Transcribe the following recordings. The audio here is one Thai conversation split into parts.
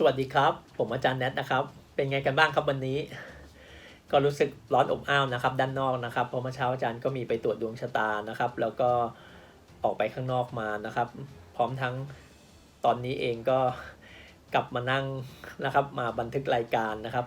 สวัสดีครับ ผมอาจารย์แนทนะครับ เป็นไงกันบ้างครับวันนี้ ก็รู้สึกร้อนอบอ้าวนะครับ ด้านนอกนะครับเพอเมื่อเช้าอาจารย์ก็มีไปตรวจดวงชะตานะครับ แล้วก็ออกไปข้างนอกมานะครับ พร้อมทั้งตอนนี้เองก็กลับมานั่งนะครับ มาบันทึกรายการนะครับ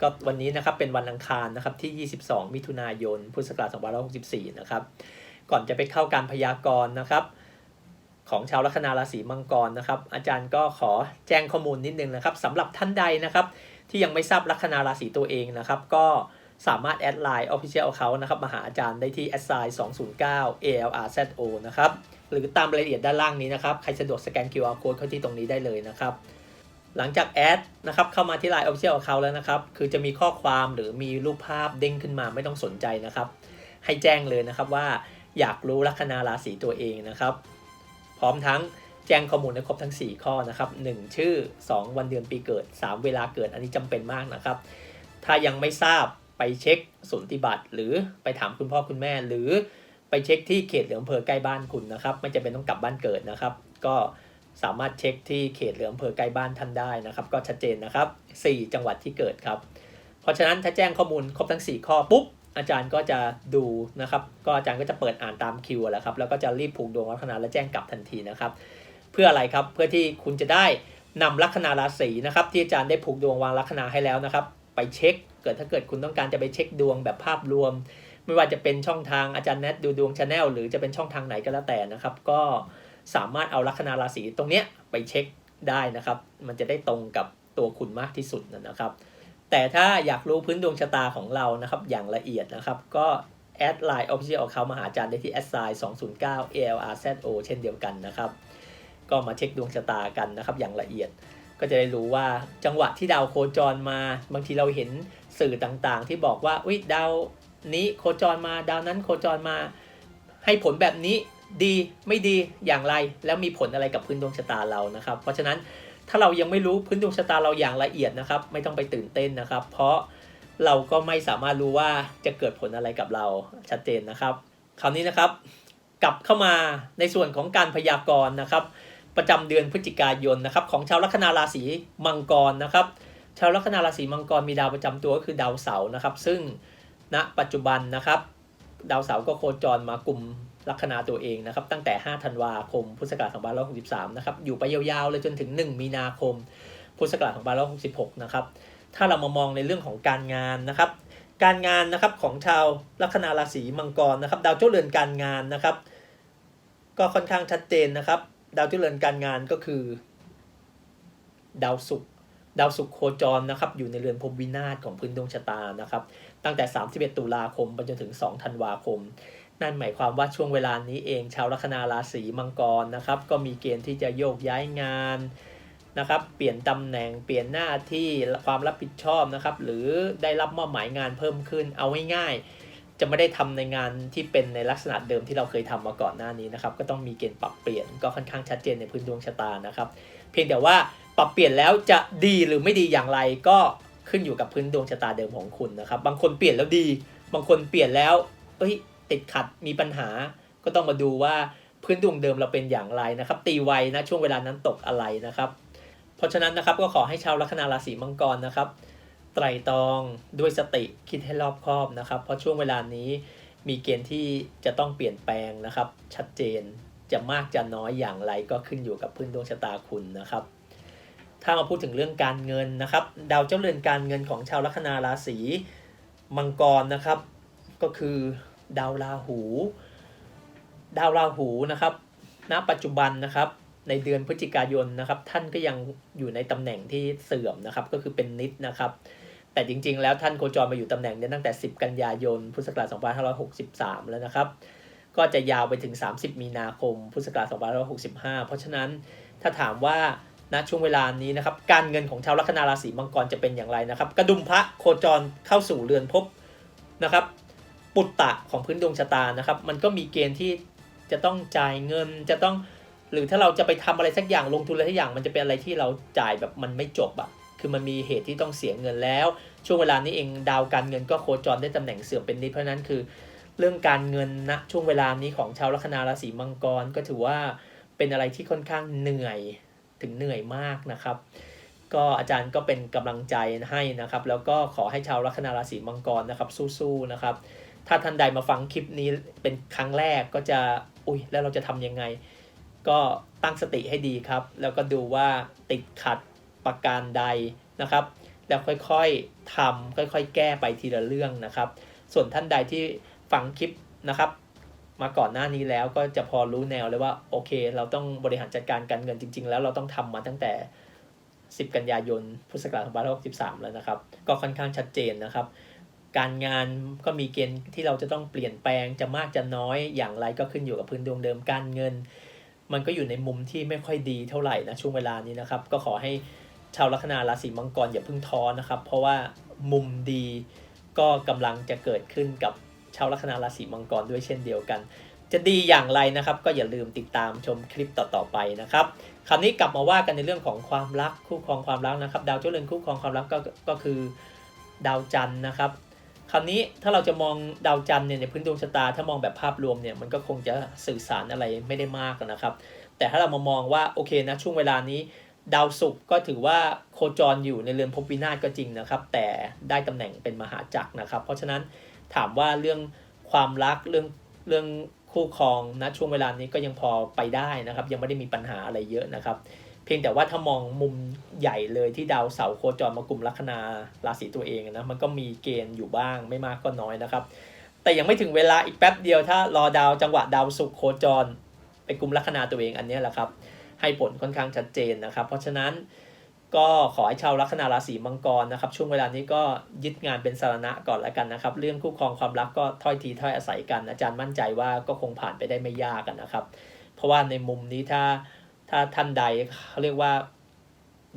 ก็วันนี้นะครับเป็นวันอังคารนะครับที่ 22 มิถุนายน พุทธศักราช2564 นะครับ ก่อนจะไปเข้าการพยากรณ์นะครับ ของชาวลัคนาราศีมังกรนะครับ อาจารย์ก็ขอแจ้งข้อมูลนิดนึงนะครับสำหรับท่านใดนะครับ ที่ยังไม่ทราบลัคนาราศีตัวเองนะครับ ก็สามารถแอดไลน์ Official Account นะครับมาหาอาจารย์ได้ที่ a s i 209 ALRZO นะครับ หรือตามรายละเอียดด้านล่างนี้นะครับ ใครสะดวกสแกน QR Code เข้าที่ตรงนี้ได้เลยนะครับ หลังจากแอดนะครับเข้ามาที่ Line Official Account แล้วนะครับ คือจะมีข้อความหรือมีรูปภาพเด้งขึ้นมาไม่ต้องสนใจนะครับ ให้แจ้งเลยนะครับว่าอยากรู้ลัคนาราศีตัวเองนะครับ พร้อมทั้งแจ้งข้อมูลให้ครบทั้ง 4 ข้อนะครับ 1 ชื่อ 2 วันเดือนปีเกิด 3 เวลาเกิดอันนี้จำเป็นมากนะครับ ถ้ายังไม่ทราบไปเช็คสุนติบัตรหรือไปถามคุณพ่อคุณแม่ หรือไปเช็คที่เขตเหลืองอำเภอใกล้บ้านคุณนะครับไม่จำเป็นต้องกลับบ้านเกิดนะครับ ก็สามารถเช็คที่เขตเหลืองอำเภอใกล้บ้านท่านได้นะครับ ก็ชัดเจนนะครับ 4 จังหวัดที่เกิดครับ เพราะฉะนั้นถ้าแจ้งข้อมูลครบทั้ง 4 ข้อปุ๊บ อาจารย์ก็จะดูนะครับ ก็อาจารย์ก็จะเปิดอ่านตามคิวแหละครับแล้วก็จะรีบผูกดวงลัคนาและแจ้งกลับทันทีนะครับ เพื่ออะไรครับเพื่อที่คุณจะได้นำลัคนาราศีนะครับที่อาจารย์ได้ผูกดวงวางลัคนาให้แล้วนะครับ ไปเช็คเกิดถ้าเกิดคุณต้องการจะไปเช็คดวงแบบภาพรวม ไม่ว่าจะเป็นช่องทางอาจารย์แนทดูดวงชาแนลหรือจะเป็นช่องทางไหนก็แล้วแต่นะครับ ก็สามารถเอาลัคนาราศีตรงเนี้ยไปเช็คได้นะครับ มันจะได้ตรงกับตัวคุณมากที่สุดนะครับ แต่ถ้าอยากรู้พื้นดวงชะตาของเรานะครับ อย่างละเอียดนะครับ ก็แอดไลน์ Official Account มาหาอาจารย์ได้ที่ a s i 209 ALRZO เช่นเดียวกันนะครับ ก็มาเช็คดวงชะตากันนะครับ อย่างละเอียด ก็จะได้รู้ว่าจังหวะที่ดาวโคจรมา บางทีเราเห็นสื่อต่างๆ ที่บอกว่าอุ้ยดาวนี้โคจรมาดาวนั้นโคจรมา ให้ผลแบบนี้ดีไม่ดีอย่างไรแล้วมีผลอะไรกับพื้นดวงชะตาเรานะครับ เพราะฉะนั้น ถ้าเรายังไม่รู้พื้นดวงชะตาเราอย่างละเอียดนะครับ ไม่ต้องไปตื่นเต้นนะครับ เพราะเราก็ไม่สามารถรู้ว่าจะเกิดผลอะไรกับเราชัดเจนนะครับ คราวนี้นะครับ กลับเข้ามาในส่วนของการพยากรณ์นะครับ ประจำเดือนพฤศจิกายนนะครับ ของชาวลัคนาราศีมังกรนะครับ ชาวลัคนาราศีมังกรมีดาวประจำตัวก็คือดาวเสาร์นะครับ ซึ่งณปัจจุบันนะครับ ดาวเสาร์ก็โคจรมากลุ่ม ลัคนาตัวเองนะครับตั้งแต่ 5 ธันวาคม พุทธศักราช2563 นะครับอยู่ไปยาวๆ เลยจนถึง 1 มีนาคม พุทธศักราช2566 นะครับ ถ้าเรามามองในเรื่องของการงานนะครับ การงานนะครับของชาวลัคนาราศีมังกรนะครับ ดาวเจ้าเรือนการงานนะครับ ก็ค่อนข้างชัดเจนนะครับ ดาวเจ้าเรือนการงานก็คือ ดาวศุกร์ดาวศุกร์โคจรนะครับอยู่ในเรือนภพวินาศของพื้นดวงชะตานะครับ ตั้งแต่ 31 ตุลาคมไปจนถึง 2 ธันวาคม นั่นหมายความว่าช่วงเวลานี้เองชาวลัคนาราศีมังกรนะครับ ก็มีเกณฑ์ที่จะโยกย้ายงานนะครับ เปลี่ยนตำแหน่งเปลี่ยนหน้าที่ความรับผิดชอบนะครับ หรือได้รับมอบหมายงานเพิ่มขึ้นเอาง่ายๆจะไม่ได้ทำในงานที่เป็นในลักษณะเดิมที่เราเคยทำมาก่อนหน้านี้นะครับ ก็ต้องมีเกณฑ์ปรับเปลี่ยนก็ค่อนข้างชัดเจนในพื้นดวงชะตานะครับ เพียงแต่ว่าปรับเปลี่ยนแล้วจะดีหรือไม่ดีอย่างไรก็ขึ้นอยู่กับพื้นดวงชะตาเดิมของคุณนะครับ บางคนเปลี่ยนแล้วดี บางคนเปลี่ยนแล้วเอ้ย ติดขัดมีปัญหา ก็ต้องมาดูว่าพื้นดวงเดิมเราเป็นอย่างไรนะครับ ตีไวนะช่วงเวลานั้นตกอะไรนะครับ เพราะฉะนั้นนะครับก็ขอให้ชาวลัคนาราศีมังกรนะครับ ไตรตรองด้วยสติคิดให้รอบคอบนะครับ เพราะช่วงเวลานี้มีเกณฑ์ที่จะต้องเปลี่ยนแปลงนะครับ ชัดเจนจะมากจะน้อยอย่างไรก็ขึ้นอยู่กับพื้นดวงชะตาคุณนะครับ ถ้ามาพูดถึงเรื่องการเงินนะครับ ดาวเจ้าเรือนการเงินของชาวลัคนาราศีมังกรนะครับ ก็คือ ดาวราหู ดาวราหูนะครับ ณ ปัจจุบันนะครับ ในเดือนพฤศจิกายนนะครับ ท่านก็ยังอยู่ในตำแหน่งที่เสื่อมนะครับ ก็คือเป็นนิดนะครับ แต่จริง ๆ แล้วท่านโคจรมาอยู่ตำแหน่งนี้ตั้งแต่ 10 กันยายน พุทธศักราช 2563 แล้วนะครับ ก็จะยาวไปถึง 30 มีนาคม พุทธศักราช 2565 เพราะฉะนั้นถ้าถามว่าณช่วงเวลานี้นะครับการเงินของชาวลัคนาราศีมังกรจะเป็นอย่างไรนะครับ กระดุมพระโคจรเข้าสู่เรือนภพนะครับ ปุตตะของพื้นดวงชะตานะครับ มันก็มีเกณฑ์ที่จะต้องจ่ายเงินจะต้อง หรือถ้าเราจะไปทำอะไรสักอย่างลงทุนอะไรสักอย่าง มันจะเป็นอะไรที่เราจ่ายแบบมันไม่จบอะคือมันมีเหตุที่ต้องเสียเงินแล้ว ช่วงเวลานี้เองดาวการเงินก็โคจรได้ตำแหน่งเสื่อมเป็นนิดเพราะนั้นคือ เรื่องการเงินณช่วงเวลานี้ของชาวลัคนาราศีมังกรก็ถือว่าเป็นอะไรที่ค่อนข้างเหนื่อยถึงเหนื่อยมากนะครับก็อาจารย์ก็เป็นกำลังใจให้นะครับ แล้วก็ขอให้ชาวลัคนาราศีมังกรนะครับสู้ๆนะครับ ถ้าท่านใดมาฟังคลิปนี้เป็นครั้งแรกก็จะอุ้ยแล้วเราจะทำยังไง ก็ตั้งสติให้ดีครับ แล้วก็ดูว่าติดขัดประการใดนะครับ แล้วค่อยๆทำค่อยๆ แก้ไปทีละเรื่องนะครับ ส่วนท่านใดที่ฟังคลิปนะครับ มาก่อนหน้านี้แล้วก็จะพอรู้แนวเลยว่าโอเค เราต้องบริหารจัดการการเงินจริง ๆ แล้วเราต้องทำมาตั้งแต่ 10 กันยายนพุทธศักราช2563แล้วนะครับ ก็ค่อนข้างชัดเจนนะครับ การงานก็มีเกณฑ์ที่เราจะต้องเปลี่ยนแปลงจะมากจะน้อยอย่างไรก็ขึ้นอยู่กับพื้นดวงเดิมการเงิน มันก็อยู่ในมุมที่ไม่ค่อยดีเท่าไหร่นะช่วงเวลานี้นะครับ ก็ขอให้ชาวลัคนาราศีมังกรอย่าเพิ่งท้อนะครับ เพราะว่ามุมดีก็กำลังจะเกิดขึ้นกับชาวลัคนาราศีมังกรด้วยเช่นเดียวกัน จะดีอย่างไรนะครับ ก็อย่าลืมติดตามชมคลิปต่อๆไปนะครับคราวนี้กลับมาว่ากันในเรื่องของความรักคู่ครองความรักนะครับ ดาวเจ้าเรือนคู่ครองความรักก็ก็คือดาวจันทร์นะครับ คราวนี้ถ้าเราจะมองดาวจันทร์เนี่ยในพื้นดวงชะตา ถ้ามองแบบภาพรวมเนี่ยมันก็คงจะสื่อสารอะไรไม่ได้มากนะครับ แต่ถ้าเรามามองว่าโอเคนะช่วงเวลานี้ ดาวศุกร์ก็ถือว่าโคจรอยู่ในเรือนภพวินาศก็จริงนะครับ แต่ได้ตำแหน่งเป็นมหาจักรนะครับ เพราะฉะนั้นถามว่าเรื่องความรักเรื่องเรื่องคู่ครองนะช่วงเวลานี้ก็ยังพอไปได้นะครับ ยังไม่ได้มีปัญหาอะไรเยอะนะครับ เพียงแต่ว่าถ้ามองมุมใหญ่เลยที่ดาวเสาร์โคจรมากลุ่มลัคนาราศีตัวเองนะมันก็มีเกณฑ์อยู่บ้างไม่มากก็น้อยนะครับ แต่ยังไม่ถึงเวลาอีกแป๊บเดียวถ้ารอดาวจังหวะดาวศุกร์โคจรไปกลุ่มลัคนาตัวเองอันนี้แหละครับ ให้ผลค่อนข้างชัดเจนนะครับ เพราะฉะนั้นก็ขอให้ชาวลัคนาราศีมังกรนะครับ ช่วงเวลานี้ก็ยึดงานเป็นสารณะก่อนแล้วกันนะครับ เรื่องคู่ครองความรักก็ถ้อยทีถ้อยอาศัยกัน อาจารย์มั่นใจว่าก็คงผ่านไปได้ไม่ยากกันนะครับ เพราะว่าในมุมนี้ถ้า ถ้าท่านใดเขาเรียกว่า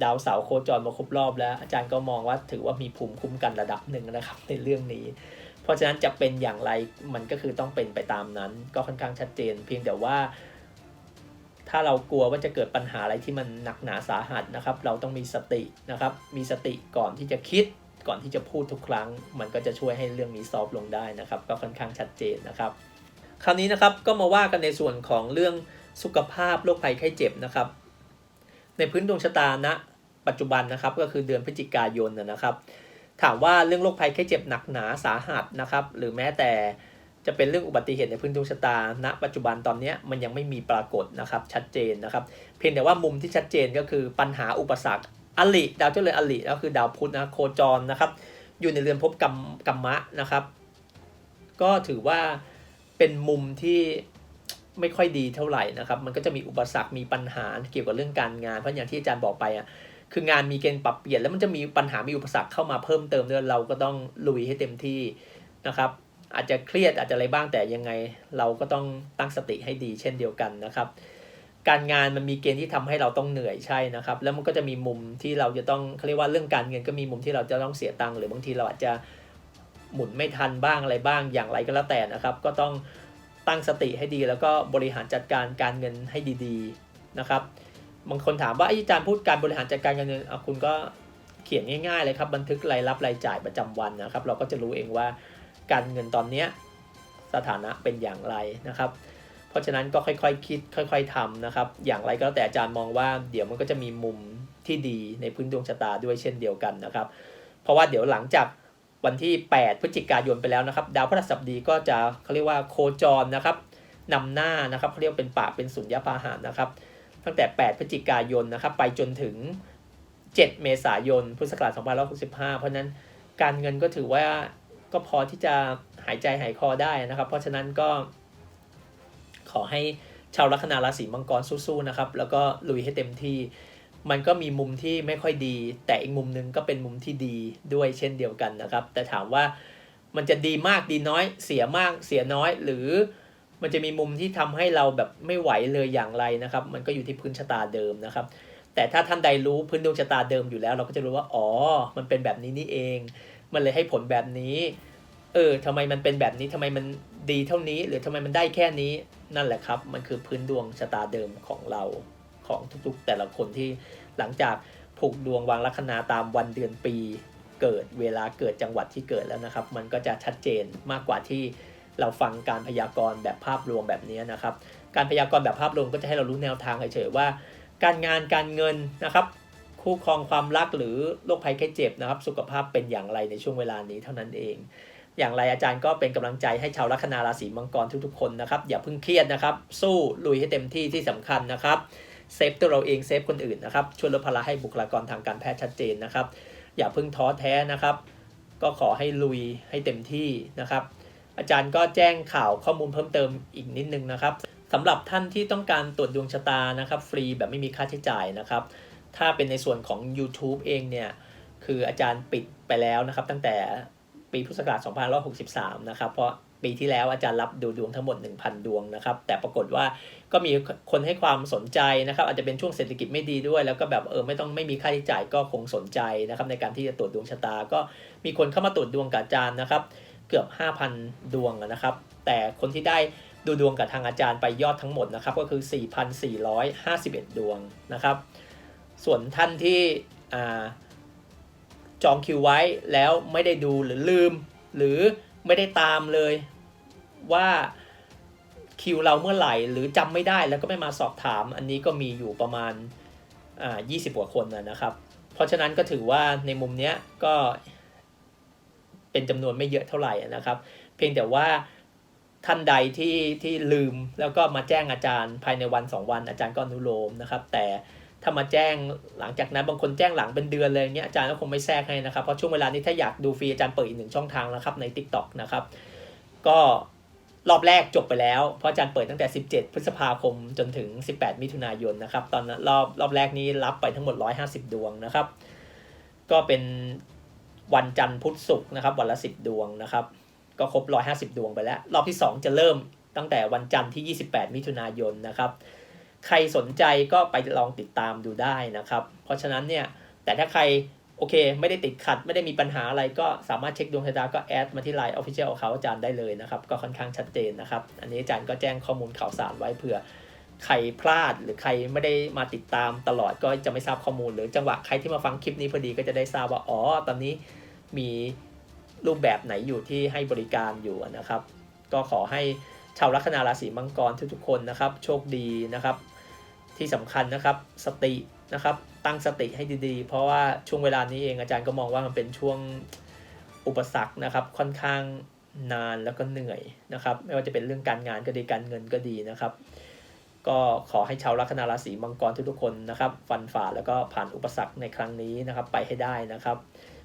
ดาวเสาร์โคจรมาครบรอบแล้ว อาจารย์ก็มองว่าถือว่ามีภูมิคุ้มกันระดับหนึ่งนะครับในเรื่องนี้ เพราะฉะนั้นจะเป็นอย่างไรมันก็คือต้องเป็นไปตามนั้น ก็ค่อนข้างชัดเจน เพียงแต่ว่า ถ้าเรากลัวว่าจะเกิดปัญหาอะไรที่มันหนักหนาสาหัสนะครับ เราต้องมีสตินะครับ มีสติก่อนที่จะคิดก่อนที่จะพูดทุกครั้ง มันก็จะช่วยให้เรื่องนี้ซอฟลงได้นะครับ ก็ค่อนข้างชัดเจนนะครับ คราวนี้นะครับก็มาว่ากันในส่วนของเรื่อง สุขภาพโรคภัยไข้เจ็บนะครับ ในพื้นดวงชะตาณปัจจุบันนะครับก็คือเดือนพฤศจิกายนนะนะครับ ถามว่าเรื่องโรคภัยไข้เจ็บหนักหนาสาหัสนะครับ หรือแม้แต่จะเป็นเรื่องอุบัติเหตุในพื้นดวงชะตาณปัจจุบันตอนนี้มันยังไม่มีปรากฏนะครับชัดเจนนะครับ เพียงแต่ว่ามุมที่ชัดเจนก็คือปัญหาอุปสรรคอลิดาวเจ้าเรือนอลิก็คือดาวพุธนะโคจรนะครับ อยู่ในเรือนภพกรรมกรรมะนะครับ ก็ถือว่าเป็นมุมที่ ไม่ค่อยดีเท่าไหร่นะครับ มันก็จะมีอุปสรรค มีปัญหาเกี่ยวกับเรื่องการงาน เพราะอย่างที่อาจารย์บอกไปอะ คืองานมีเกณฑ์ปรับเปลี่ยน แล้วมันจะมีปัญหา มีอุปสรรคเข้ามาเพิ่มเติมด้วย เราก็ต้องลุยให้เต็มที่นะครับ อาจจะเครียดอาจจะอะไรบ้าง แต่ยังไง เราก็ต้องตั้งสติให้ดีเช่นเดียวกันนะครับ การงานมันมีเกณฑ์ที่ทำให้เราต้องเหนื่อยใช่นะครับ แล้วมันก็จะมีมุมที่เราจะต้องเขาเรียกว่าเรื่องการเงินก็มีมุมที่เราจะต้องเสียตังค์ หรือบางทีเราอาจจะหมุนไม่ทันบ้างอะไรบ้าง อย่างไรก็แล้วแต่นะครับ ก็ต้อง ตั้งสติให้ดี แล้วก็บริหารจัดการการเงินให้ดีๆนะครับ บางคนถามว่าอาจารย์พูดการบริหารจัดการการเงินเอาคุณก็เขียนง่ายๆเลยครับบันทึกรายรับรายจ่ายประจำวันนะครับ เราก็จะรู้เองว่าการเงินตอนเนี้ยสถานะเป็นอย่างไรนะครับ เพราะฉะนั้นก็ค่อยๆคคิดค่อย ๆทำนะครับ อย่างไรก็แล้วแต่อาจารย์มองว่าเดี๋ยวมันก็จะมีมุมที่ดีในพื้นดวงชะตาด้วยเช่นเดียวกันนะครับ เพราะว่าเดี๋ยวหลังจาก วันที่ 8 พฤศจิกายนไปแล้วนะครับ ดาวพฤหัสบดีก็จะเขาเรียกว่าโคจรนะครับนำหน้านะครับเขาเรียกเป็นป่าเป็นสุญญาพาหารนะครับ ตั้งแต่ 8 พฤศจิกายนนะครับ ไปจนถึง 7 เมษายน พุทธศักราช2565 เพราะนั้นการเงินก็ถือว่าก็พอที่จะหายใจหายคอได้นะครับ เพราะฉะนั้นก็ขอให้ชาวลัคนาราศีมังกรสู้ๆนะครับ แล้วก็ลุยให้เต็มที่ มันก็มีมุมที่ไม่ค่อยดี แต่อีกมุมหนึงก็เป็นมุมที่ดีด้วยเช่นเดียวกันนะครับ แต่ถามว่ามันจะดีมากดีน้อย เสียมากเสียน้อย หรือมันจะมีมุมที่ทำให้เราแบบไม่ไหวเลยอย่างไรนะครับ มันก็อยู่ที่พื้นชะตาเดิมนะครับ แต่ถ้าท่านใดรู้พื้นดวงชะตาเดิมอยู่แล้ว เราก็จะรู้ว่าอ๋อ มันเป็นแบบนี้นี่เอง มันเลยให้ผลแบบนี้ เออทำไมมันเป็นแบบนี้ทำไมมันดีเท่านี้ หรือทำไมมันได้แค่นี้นั่นแหละครับ มันคือพื้นดวงชะตาเดิมของเรา ของทุกๆ แต่ละคนที่หลังจากผูกดวงวางลัคนาตามวันเดือนปีเกิดเวลาเกิดจังหวัดที่เกิดแล้วนะครับ มันก็จะชัดเจนมากกว่าที่เราฟังการพยากรณ์แบบภาพรวมแบบนี้นะครับ การพยากรณ์แบบภาพรวมก็จะให้เรารู้แนวทางเฉยๆว่า การงานการเงินนะครับ คู่ครองความรักหรือโรคภัยแค่เจ็บนะครับ สุขภาพเป็นอย่างไรในช่วงเวลานี้เท่านั้นเอง อย่างไรอาจารย์ก็เป็นกำลังใจให้ชาวลัคนาราศีมังกรทุกๆคนนะครับอย่าเพิ่งเครียดนะครับ สู้ลุยให้เต็มที่ที่สำคัญนะครับ เซฟตัวเราเองเซฟคนอื่นนะครับช่วยลดภาระให้บุคลากรทางการแพทย์ชัดเจนนะครับ อย่าเพิ่งท้อแท้นะครับ ก็ขอให้ลุยให้เต็มที่นะครับ อาจารย์ก็แจ้งข่าวข้อมูลเพิ่มเติมอีกนิดนึงนะครับสำหรับท่านที่ต้องการตรวจดวงชะตานะครับ ฟรีแบบไม่มีค่าใช้จ่ายนะครับ ถ้าเป็นในส่วนของ YouTube เองเนี่ยคืออาจารย์ปิดไปแล้วนะครับ ตั้งแต่ปีพุทธศักราช2563 นะครับ เพราะ ปีที่แล้วอาจารย์รับดูดวงทั้งหมด 1,000 ดวงนะครับ แต่ปรากฏว่าก็มีคนให้ความสนใจนะครับ อาจจะเป็นช่วงเศรษฐกิจไม่ดีด้วย แล้วก็แบบเออไม่ต้องไม่มีค่าใช้จ่ายก็คงสนใจนะครับในการที่จะตรวจดวงชะตา ก็มีคนเข้ามาตรวจดวงกับอาจารย์นะครับ เกือบ 5,000 ดวงนะครับ แต่คนที่ได้ดูดวงกับทางอาจารย์ไปยอดทั้งหมดนะครับก็คือ 4,451 ดวงนะครับ ส่วนท่านที่จองคิวไว้แล้วไม่ได้ดูหรือลืม หรือ ไม่ได้ตามเลยว่าคิวเราเมื่อไหร่ หรือจำไม่ได้แล้วก็ไม่มาสอบถาม อันนี้ก็มีอยู่ประมาณอ่า20กว่าคนนะนะครับ เพราะฉะนั้นก็ถือว่าในมุมเนี้ยก็เป็นจำนวนไม่เยอะเท่าไหร่นะครับ เพียงแต่ว่าท่านใดที่ที่ลืมแล้วก็มาแจ้งอาจารย์ภายในวัน 2 วันอาจารย์ก็อนุโลมนะครับ แต่ ถ้ามาแจ้งหลังจากนั้นบางคนแจ้งหลังเป็นเดือนเลยเงี้ยอาจารย์ก็คงไม่แทรกให้นะครับ เพราะช่วงเวลานี้ถ้าอยากดูฟรีอาจารย์เปิดอีกหนึ่งช่องทางแล้วครับใน TikTok นะครับ ก็รอบแรกจบไปแล้ว เพราะอาจารย์เปิดตั้งแต่ 17 พฤษภาคมจนถึง 18 มิถุนายนนะครับ ตอนนั้นรอบรอบแรกนี้รับไปทั้งหมด 150 ดวงนะครับ ก็เป็นวันจันทร์พุธศุกร์นะครับ วันละ 10 ดวงนะครับ ก็ครบ 150 ดวงไปแล้ว รอบที่ 2 จะเริ่มตั้งแต่วันจันทร์ที่ 28 มิถุนายนนะครับ ใครสนใจก็ไปลองติดตามดูได้นะครับ เพราะฉะนั้นเนี่ยแต่ถ้าใครโอเค ไม่ได้ติดขัดไม่ได้มีปัญหาอะไรก็สามารถเช็คดวงชะตาก็แอดมาที่ไลน์ Official ของเขาอาจารย์ได้เลยนะครับ ก็ค่อนข้างชัดเจนนะครับ อันนี้อาจารย์ก็แจ้งข้อมูลข่าวสารไว้เผื่อใครพลาดหรือใครไม่ได้มาติดตามตลอดก็จะไม่ทราบข้อมูล หรือจังหวะใครที่มาฟังคลิปนี้พอดีก็จะได้ทราบว่าอ๋อตอนนี้มีรูปแบบไหนอยู่ที่ให้บริการอยู่นะครับ ก็ขอให้ชาวลัคนาราศีมังกรทุกๆคนนะครับ โชคดีนะครับ ที่สำคัญนะครับสตินะครับตั้งสติให้ดีๆ เพราะว่าช่วงเวลานี้เองอาจารย์ก็มองว่ามันเป็นช่วงอุปสรรคนะครับค่อนข้างนานแล้วก็เหนื่อยนะครับ ไม่ว่าจะเป็นเรื่องการงานก็ดีการเงินก็ดีนะครับ ก็ขอให้ชาวลัคนาราศีมังกรทุกๆคนนะครับ ฟันฝ่าแล้วก็ผ่านอุปสรรคในครั้งนี้นะครับ ไปให้ได้นะครับ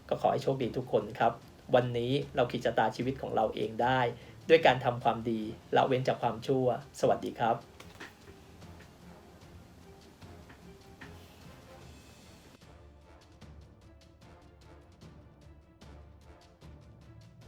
ก็ขอให้โชคดีทุกคนครับ วันนี้เราขีดชะตาชีวิตของเราเองได้ ด้วยการทำความดีละเว้นจากความชั่ว สวัสดีครับ